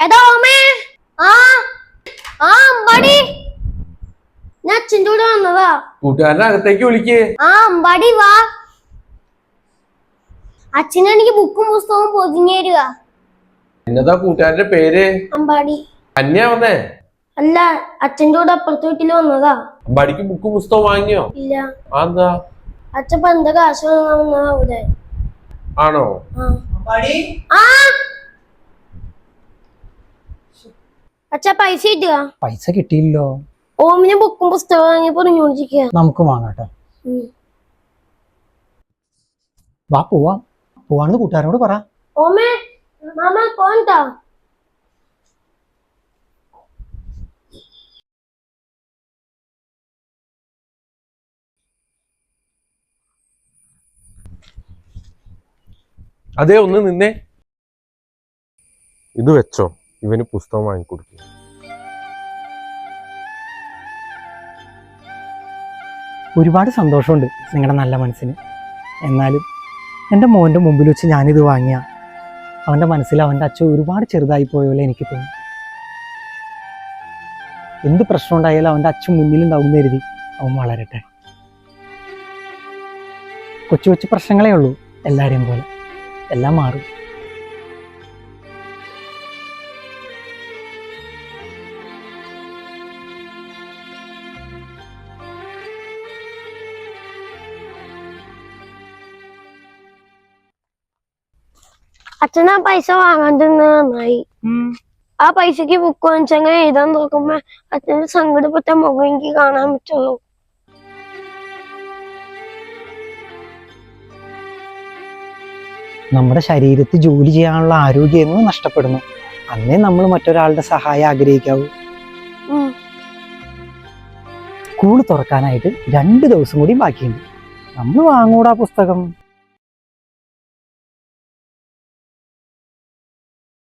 എടാ ഓമേ ആ ആ അമ്പാടി. ഞാൻ അച്ഛന്റെ കൂടെ വന്നതാ. കൂട്ടുകാരനെ അകത്തേക്ക് വിളിക്കേ. ആ അമ്പാടി വാ. അച്ഛനാണെങ്കിൽ ബുക്കും പുസ്തകവും പൊതിഞ്ഞേരുക തരിക എന്നതാ കൂട്ടുകാരന്റെ പേര്? അമ്പാടി. അന്യ വന്നേ? അല്ല അച്ഛന്റെ കൂടെ അപ്പുറത്ത് വീട്ടിൽ വന്നതാ. അമ്പാടിക്ക് ബുക്കും പുസ്തകം വാങ്ങിയോ? ഇല്ല. അതെന്താ അച്ഛൻ പന്ത കാശ് വാങ്ങാൻ വന്നതാ അവിടെ. ആണോ? ആ. അമ്പാടി ആ അച്ഛ പൈസ കിട്ടുക? പൈസ കിട്ടിയില്ലോ ഓമിന് ബുക്കും പുസ്തകം വാങ്ങി പറഞ്ഞോണ്ടിരിക്കുക നമുക്ക് വാങ്ങാട്ടെ വാ പോവാം. പോവാണെന്ന് കൂട്ടുകാരോട് പറ. ഓമേ മാമ പോണ്ടാ അതെ ഒന്ന് നിന്നേ. ഇത് വെച്ചോ. ഇവന് പുസ്തകം വാങ്ങിക്കൊടുക്കും. ഒരുപാട് സന്തോഷമുണ്ട് നിങ്ങളുടെ നല്ല മനസ്സിന്. എന്നാലും എന്റെ മോന്റെ മുമ്പിൽ വെച്ച് ഞാനിത് വാങ്ങിയ അവന്റെ മനസ്സിൽ അവന്റെ അച്ഛൻ ഒരുപാട് ചെറുതായി പോയ എനിക്ക് തോന്നി. എന്ത് പ്രശ്നം ഉണ്ടായാലും അവന്റെ അച്ഛൻ മുന്നിലുണ്ടാവും കരുതി അവൻ വളരട്ടെ. കൊച്ചു കൊച്ചു പ്രശ്നങ്ങളേ ഉള്ളൂ എല്ലാവരെയും പോലെ. എല്ലാം മാറും. അച്ഛൻ ആ പൈസ വാങ്ങാൻ തന്നെ നന്നായി ആ പൈസക്ക് ബുക്ക് വാങ്ങിച്ചങ്ങ എഴുതാൻ നോക്കുമ്പോ അച്ഛന്റെ സങ്കടപ്പെട്ട മുഖം എനിക്ക് കാണാൻ പറ്റുള്ളൂ. നമ്മുടെ ശരീരത്തിൽ ജോലി ചെയ്യാനുള്ള ആരോഗ്യം എന്നും നഷ്ടപ്പെടുന്നു. അന്നേ നമ്മൾ മറ്റൊരാളുടെ സഹായം ആഗ്രഹിക്കാവൂ. സ്കൂൾ സ്കൂൾ തുറക്കാനായിട്ട് രണ്ട് ദിവസം കൂടി ബാക്കിയുണ്ട്. നമ്മൾ വാങ്ങൂടാ പുസ്തകം.